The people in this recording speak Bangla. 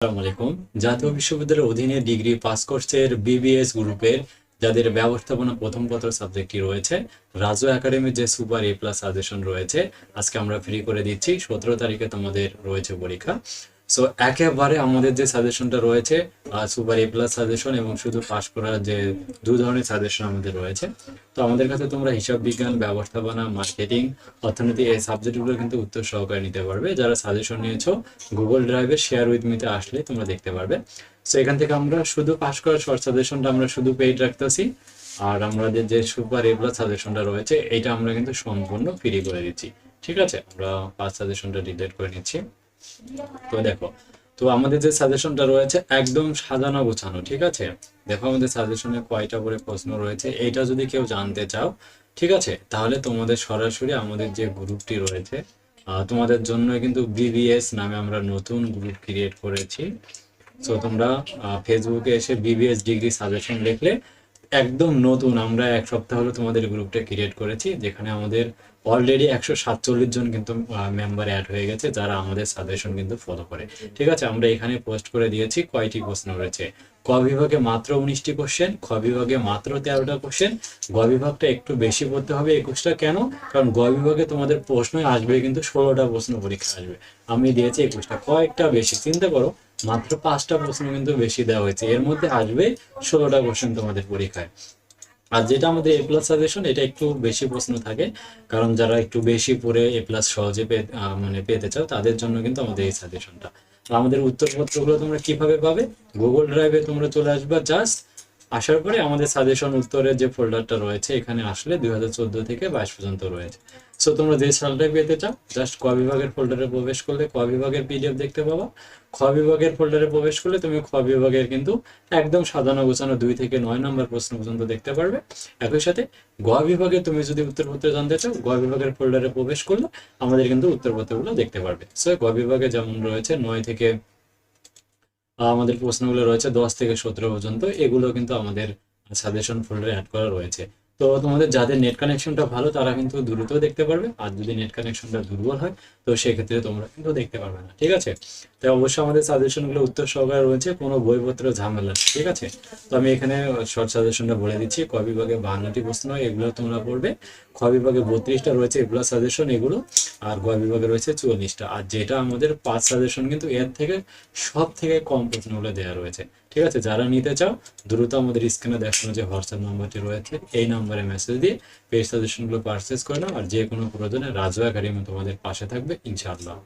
আলাইকুম। জাতীয় বিশ্ববিদ্যালয়ের অধীনে ডিগ্রি পাস কোর্সের বিবিএস গ্রুপের যাদের ব্যবস্থাপনা প্রথম পত্র সাবজেক্টটি রয়েছে রাজু একাডেমির যে সুপার এ প্লাস সাজেশন রয়েছে, আজকে আমরা ফ্রি করে দিচ্ছি। সতেরো তারিখে তোমাদের রয়েছে পরীক্ষা। সো একেবারে আমাদের যে সাজেশনটা রয়েছে সুপার এ প্লাস সাজেশন এবং শুধু পাস করার যে দু ধরনের সাজেশন আমাদের রয়েছে। তো আমাদের কাছে তোমরা হিসাব বিজ্ঞান, ব্যবস্থাপনা মার্কেটিং অর্থনীতি এই সাবজেক্টগুলো কিন্তু উত্তর সহকারে নিতে পারবে। যারা সাজেশন নিয়েছো গুগল ড্রাইভে শেয়ার উইথ মিতে আসলে তোমরা দেখতে পারবে। সো এখান থেকে আমরা শুধু পাস করার শর্ট সাজেশনটা আমরা শুধু পেইড রাখতেছি। আর আমাদের যে সুপার এ প্লাস সাজেশনটা রয়েছে, এটা আমরা কিন্তু সম্পূর্ণ ফ্রি করে দিচ্ছি। ঠিক আছে? আমরা পাঁচ সাজেশনটা ডিলিট করে নিচ্ছি। তো দেখো, তো আমাদের যে সাজেশনটা রয়েছে, একদম সাজানো গোছানো, ঠিক আছে? দেখো আমাদের সাজেশনে কয়টা করে প্রশ্ন রয়েছে এইটা যদি কেউ জানতে চাও, ঠিক আছে? তাহলে তোমাদের সরাসরি আমাদের যে গ্রুপটি রয়েছে তোমাদের জন্য কিন্তু বিবিএস নামে আমরা নতুন গ্রুপ ক্রিয়েট করেছি। সো তোমরা ফেসবুকে এসে বিবিএস ডিগ্রি সাজেশন লিখলে একদম নতুন। আমরা এক সপ্তাহ হলো তোমাদের গ্রুপটা ক্রিয়েট করেছি, যেখানে আমাদের অলরেডি একশো সাতচল্লিশ জন কিন্তু মেম্বার অ্যাড হয়ে গেছে, যারা আমাদের সাজেশন কিন্তু ফলো করে। ঠিক আছে, আমরা এখানে পোস্ট করে দিয়েছি, কয়টি প্রশ্ন রয়েছে? ক বিভাগে মাত্র উনিশটি কোশ্চেন খ বিভাগে মাত্র তেরোটা কোশ্চেন গ বিভাগটা একটু বেশি পড়তে হবে একুশটা। কেন? কারণ গ বিভাগে তোমাদের প্রশ্ন আসবে কিন্তু ষোলোটা প্রশ্ন পরীক্ষা আসবে। আমি দিয়েছি একুশটা। কয়েকটা বেশি, চিন্তা করো মাত্র পাঁচটা প্রশ্ন কিন্তু বেশি দেওয়া হয়েছে। এর মধ্যে আসবে ষোলোটা কোশ্চেন তোমাদের পরীক্ষায়। আর যেটা আমাদের এ প্লাস সাজেশন এটা একটু বেশি প্রশ্ন থাকে, কারণ যারা একটু বেশি পড়ে এ প্লাস সহজে মানে পেতে চাও, তাদের জন্য কিন্তু আমাদের এই সাজেশনটা আমাদের উত্তরপত্রগুলো তোমরা কীভাবে পাবে? গুগল ড্রাইভে তোমরা চলে আসবা জাস্ট আসার পরে আমাদের সাজেশন উত্তরের যে ফোল্ডারটা রয়েছে, এখানে আসলে দুই হাজার চোদ্দ থেকে বাইশ পর্যন্ত রয়েছে। সো তোমরা যে সালটাই পেতে চাও জাস্ট ক বিভাগের ফোল্ডারে প্রবেশ করলে ক বিভাগের পিডিএফ দেখতে পাবা। খ বিভাগের ফোল্ডারে প্রবেশ করলে তুমি খ বিভাগের কিন্তু একদম সাজানো গোছানো দুই থেকে নয় নম্বর প্রশ্ন পর্যন্ত দেখতে পারবে। একই সাথে গ বিভাগে তুমি যদি উত্তরপত্র জানতে চাও, গ বিভাগের ফোল্ডারে প্রবেশ করলে আমাদের কিন্তু উত্তরপত্রগুলো দেখতে পারবে। সো গ বিভাগে যেমন রয়েছে নয় থেকে আমাদের প্রশ্নগুলো রয়েছে দশ থেকে সতেরো পর্যন্ত, এগুলো কিন্তু আমাদের সাজেশন ফোল্ডারে অ্যাড করা রয়েছে। তো তোমাদের যাদের নেট কানেকশনটা ভালো, তারা কিন্তু দ্রুত দেখতে পারবে। আর যদি নেট কানেকশনটা দুর্বল হয়, তো সেক্ষেত্রে তোমরা কিন্তু দেখতে পারবে না, ঠিক আছে? তাই অবশ্যই আমাদের সাজেশনগুলো উত্তর সহকারে রয়েছে, কোনো বইপত্র ঝামেলা ঠিক আছে? তো আমি এখানে শর্ট সাজেশনটা বলে দিচ্ছি, ক বিভাগে বাহান্নটি প্রশ্ন এগুলো তোমরা পড়বে। খ বিভাগে বত্রিশটা রয়েছে এগুলো সাজেশন এগুলো, আর গ বিভাগে রয়েছে চুয়াল্লিশটা। আর যেটা আমাদের পাঁচ সাজেশন কিন্তু এর থেকে সব থেকে কম প্রশ্নগুলো দেওয়া রয়েছে, ঠিক আছে? যারা নিতে চাও, দ্রুত আমাদের স্ক্রিনে দেখানো যে হোয়াটসঅ্যাপ নাম্বারটি রয়েছে, এই নাম্বারে মেসেজ দিয়ে পেজ সাজেশনগুলো পারচেস করে নাও আর যে কোনো প্রয়োজনে রাজু একাডেমি তোমাদের পাশে থাকবে, ইনশাআল্লাহ।